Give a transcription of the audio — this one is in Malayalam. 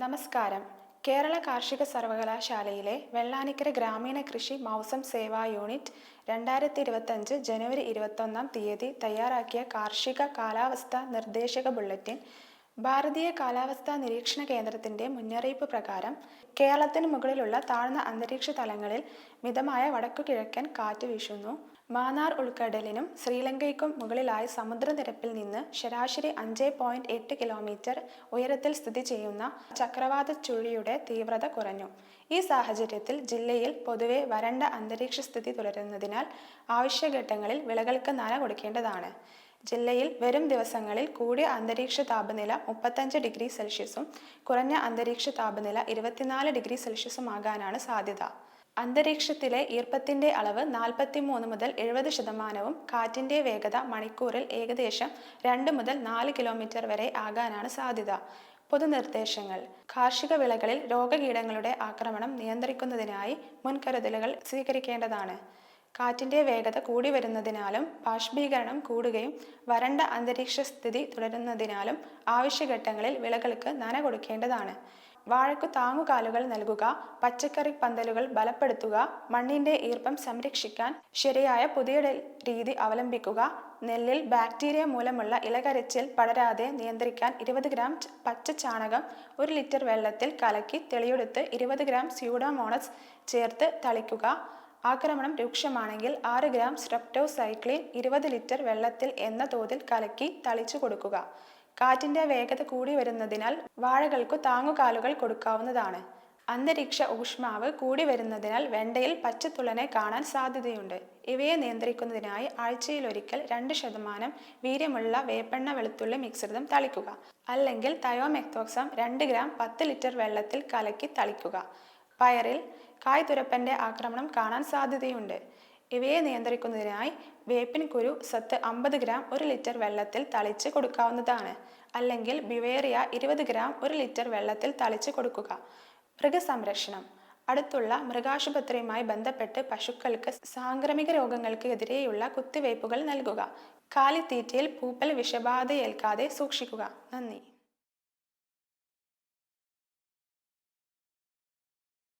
നമസ്കാരം. കേരള കാർഷിക സർവകലാശാലയിലെ വെള്ളാനിക്കര ഗ്രാമീണ കൃഷി മൗസം സേവാ യൂണിറ്റ് രണ്ടായിരത്തി ഇരുപത്തഞ്ച് ജനുവരി ഇരുപത്തൊന്നാം തീയതി തയ്യാറാക്കിയ കാർഷിക കാലാവസ്ഥ നിർദ്ദേശക ബുള്ളറ്റിൻ ഭാരതീയ കാലാവസ്ഥാ നിരീക്ഷണ കേന്ദ്രത്തിന്റെ മുന്നറിയിപ്പ് പ്രകാരം കേരളത്തിന് മുകളിലുള്ള താഴ്ന്ന അന്തരീക്ഷ തലങ്ങളിൽ മിതമായ വടക്കു കിഴക്കൻ കാറ്റ് വീശുന്നു. മാന്നാർ ഉൾക്കടലിനും ശ്രീലങ്കയ്ക്കും മുകളിലായി സമുദ്രനിരപ്പിൽ നിന്ന് ശരാശരി അഞ്ച് പോയിന്റ് എട്ട് കിലോമീറ്റർ ഉയരത്തിൽ സ്ഥിതി ചെയ്യുന്ന ചക്രവാത ചുഴിയുടെ തീവ്രത കുറഞ്ഞു. ഈ സാഹചര്യത്തിൽ ജില്ലയിൽ പൊതുവെ വരണ്ട അന്തരീക്ഷ സ്ഥിതി തുടരുന്നതിനാൽ ആവശ്യഘട്ടങ്ങളിൽ വിളകൾക്ക് നന കൊടുക്കേണ്ടതാണ്. ജില്ലയിൽ വരും ദിവസങ്ങളിൽ കൂടിയ അന്തരീക്ഷ താപനില മുപ്പത്തഞ്ച് ഡിഗ്രി സെൽഷ്യസും കുറഞ്ഞ അന്തരീക്ഷ താപനില ഇരുപത്തിനാല് ഡിഗ്രി സെൽഷ്യസുമാകാനാണ് സാധ്യത. അന്തരീക്ഷത്തിലെ ഈർപ്പത്തിന്റെ അളവ് നാൽപ്പത്തിമൂന്ന് മുതൽ എഴുപത് ശതമാനവും കാറ്റിന്റെ വേഗത മണിക്കൂറിൽ ഏകദേശം രണ്ട് മുതൽ നാല് കിലോമീറ്റർ വരെ ആകാനാണ് സാധ്യത. പൊതുനിർദ്ദേശങ്ങൾ. കാർഷിക വിളകളിൽ രോഗകീടങ്ങളുടെ ആക്രമണം നിയന്ത്രിക്കുന്നതിനായി മുൻകരുതലുകൾ സ്വീകരിക്കേണ്ടതാണ്. കാറ്റിന്റെ വേഗത കൂടി വരുന്നതിനാലും ബാഷ്പീകരണം കൂടുകയും വരണ്ട അന്തരീക്ഷ സ്ഥിതി തുടരുന്നതിനാലും ആവശ്യഘട്ടങ്ങളിൽ വിളകൾക്ക് നന കൊടുക്കേണ്ടതാണ്. വാഴയ്ക്കു താങ്ങുകാലുകൾ നൽകുക പച്ചക്കറി പന്തലുകൾ ബലപ്പെടുത്തുക മണ്ണിന്റെ ഈർപ്പം സംരക്ഷിക്കാൻ ശരിയായ പുതിയ രീതി അവലംബിക്കുക. നെല്ലിൽ ബാക്ടീരിയ മൂലമുള്ള ഇലകരച്ചിൽ പടരാതെ നിയന്ത്രിക്കാൻ ഇരുപത് ഗ്രാം പച്ച ചാണകം ഒരു ലിറ്റർ വെള്ളത്തിൽ കലക്കി തെളിയെടുത്ത് ഇരുപത് ഗ്രാം സ്യൂഡോമോണസ് ചേർത്ത് തളിക്കുക. ആക്രമണം രൂക്ഷമാണെങ്കിൽ ആറ് ഗ്രാം സ്ട്രപ്റ്റോസൈക്ലിൻ ഇരുപത് ലിറ്റർ വെള്ളത്തിൽ എന്ന തോതിൽ കലക്കി തളിച്ചു കൊടുക്കുക. കാറ്റിന്റെ വേഗത കൂടി വരുന്നതിനാൽ വാഴകൾക്കു താങ്ങുകാലുകൾ കൊടുക്കാവുന്നതാണ്. അന്തരീക്ഷ ഊഷ്മാവ് കൂടി വരുന്നതിനാൽ വെണ്ടയിൽ പച്ചത്തുള്ളനെ കാണാൻ സാധ്യതയുണ്ട്. ഇവയെ നിയന്ത്രിക്കുന്നതിനായി ആഴ്ചയിൽ ഒരിക്കൽ രണ്ട് ശതമാനം വീര്യമുള്ള വേപ്പെണ്ണ വെളുത്തുള്ളി മിശ്രിതം തളിക്കുക. അല്ലെങ്കിൽ തയോമെക്തോക്സം രണ്ട് ഗ്രാം പത്ത് ലിറ്റർ വെള്ളത്തിൽ കലക്കി തളിക്കുക. പയറിൽ കായ്തുരപ്പന്റെ ആക്രമണം കാണാൻ സാധ്യതയുണ്ട്. ഇവയെ നിയന്ത്രിക്കുന്നതിനായി വേപ്പിൻ കുരു സത്ത് അമ്പത് ഗ്രാം ഒരു ലിറ്റർ വെള്ളത്തിൽ തളിച്ച് കൊടുക്കാവുന്നതാണ്. അല്ലെങ്കിൽ ബിവേറിയ ഇരുപത് ഗ്രാം ഒരു ലിറ്റർ വെള്ളത്തിൽ തളിച്ച് കൊടുക്കുക. മൃഗസംരക്ഷണം. അടുത്തുള്ള മൃഗാശുപത്രിയുമായി ബന്ധപ്പെട്ട് പശുക്കൾക്ക് സാംക്രമിക രോഗങ്ങൾക്ക് എതിരെയുള്ള കുത്തിവയ്പ്പുകൾ നൽകുക. കാലിത്തീറ്റയിൽ പൂപ്പൽ വിഷബാധയേൽക്കാതെ സൂക്ഷിക്കുക. നന്ദി.